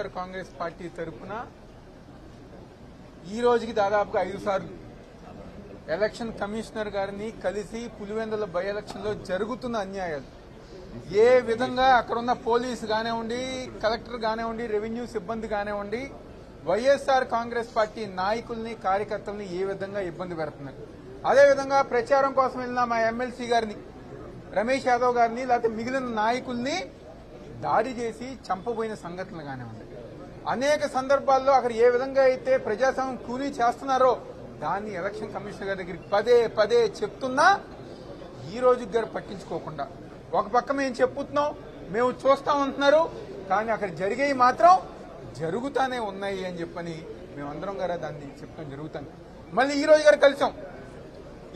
YSR Congress party తరఫున ఈ రోజుకి దాదాపుగా ఐదు సార్లు ఎలక్షన్ కమిషనర్ గారిని కలిసి పులివెందుల బై ఎలక్షన్లో జరుగుతున్న అన్యాయాలు. ఏ విధంగా అక్కడున్న పోలీసు కానివ్వండి కలెక్టర్ కానివ్వండి రెవెన్యూ సిబ్బంది కానివ్వండి వైఎస్ఆర్ కాంగ్రెస్ పార్టీ నాయకుల్ని కార్యకర్తల్ని ఏ విధంగా ఇబ్బంది పెడుతున్నారు? అదేవిధంగా ప్రచారం కోసం వెళ్ళిన మా ఎమ్మెల్సీ గారిని రమేష్ యాదవ్ గారిని లేకపోతే మిగిలిన నాయకుల్ని దాడి చేసి చంపబోయిన సంఘటనలు కానివ్వండి. అనేక సందర్భాల్లో అక్కడ ఏ విధంగా అయితే ప్రజాస్వామ్యం కూలీ చేస్తున్నారో దాన్ని ఎలక్షన్ కమిషనర్ గారి దగ్గరికి పదే పదే చెప్తున్నా ఈ రోజు గారు పట్టించుకోకుండా. ఒక పక్క మేము చెప్పుతున్నాం మేము చూస్తా ఉంటున్నారు కానీ అక్కడ జరిగేవి మాత్రం జరుగుతానే ఉన్నాయి అని చెప్పని మేమందరం గారు దాన్ని చెప్పడం జరుగుతాను మళ్ళీ ఈ రోజు గారు కలిసాం.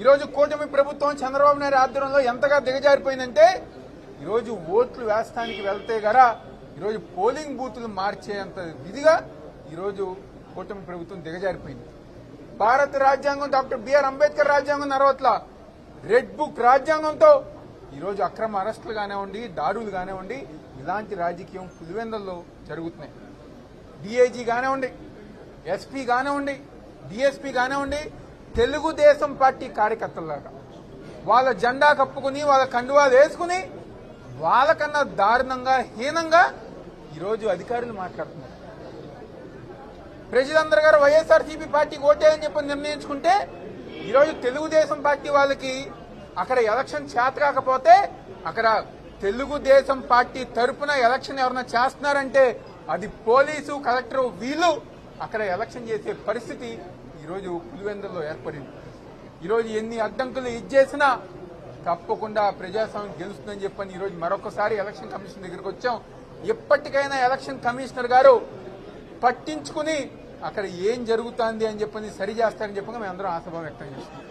ఈరోజు కూటమి ప్రభుత్వం చంద్రబాబు నాయుడు ఆధ్వర్యంలో ఎంతగా దిగజారిపోయిందంటే ఈరోజు ఓట్లు వేస్తానికి వెళ్తే గరా ఈరోజు పోలింగ్ బూతులు మార్చేంత విధిగా ఈరోజు కూటమి ప్రభుత్వం దిగజారిపోయింది. భారత రాజ్యాంగం డాక్టర్ బిఆర్ అంబేద్కర్ రాజ్యాంగం నరవట్ల రెడ్ బుక్ రాజ్యాంగంతో ఈరోజు అక్రమ అరెస్టులు కానివ్వండి దాడులు కానివ్వండి ఇలాంటి రాజకీయం పులివెందల్లో జరుగుతున్నాయి. డిఐజీ కానివ్వండి ఎస్పీ కానివ్వండి డిఎస్పీ కానివ్వండి తెలుగుదేశం పార్టీ కార్యకర్తలాగా వాళ్ళ జెండా కప్పుకుని వాళ్ళ కండువాలు వేసుకుని వాళ్ళకన్నా దారుణంగా హీనంగా ఈరోజు అధికారులు మాట్లాడుతున్నారు. ప్రజలందరూ గారు వైఎస్ఆర్సీపీ పార్టీకి ఓటేయని చెప్పి నిర్ణయించుకుంటే ఈరోజు తెలుగుదేశం పార్టీ వాళ్ళకి అక్కడ ఎలక్షన్ చేత కాకపోతే అక్కడ తెలుగుదేశం పార్టీ తరపున ఎలక్షన్ ఎవరైనా చేస్తున్నారంటే అది పోలీసు కలెక్టర్ వీళ్ళు అక్కడ ఎలక్షన్ చేసే పరిస్థితి ఈరోజు పులివెందుల్లో ఏర్పడింది. ఈరోజు ఎన్ని అడ్డంకులు ఇచ్చేసినా తప్పకుండా ప్రజాస్వామ్యం గెలుస్తుందని చెప్పని ఈరోజు మరొకసారి ఎలక్షన్ కమిషన్ దగ్గరికి వచ్చాం. ఎప్పటికైనా ఎలక్షన్ కమిషనర్ గారు పట్టించుకుని అక్కడ ఏం జరుగుతుంది అని చెప్పని సరి చేస్తారని చెప్పగా మేము అందరం ఆశాభావం వ్యక్తం చేస్తున్నాం.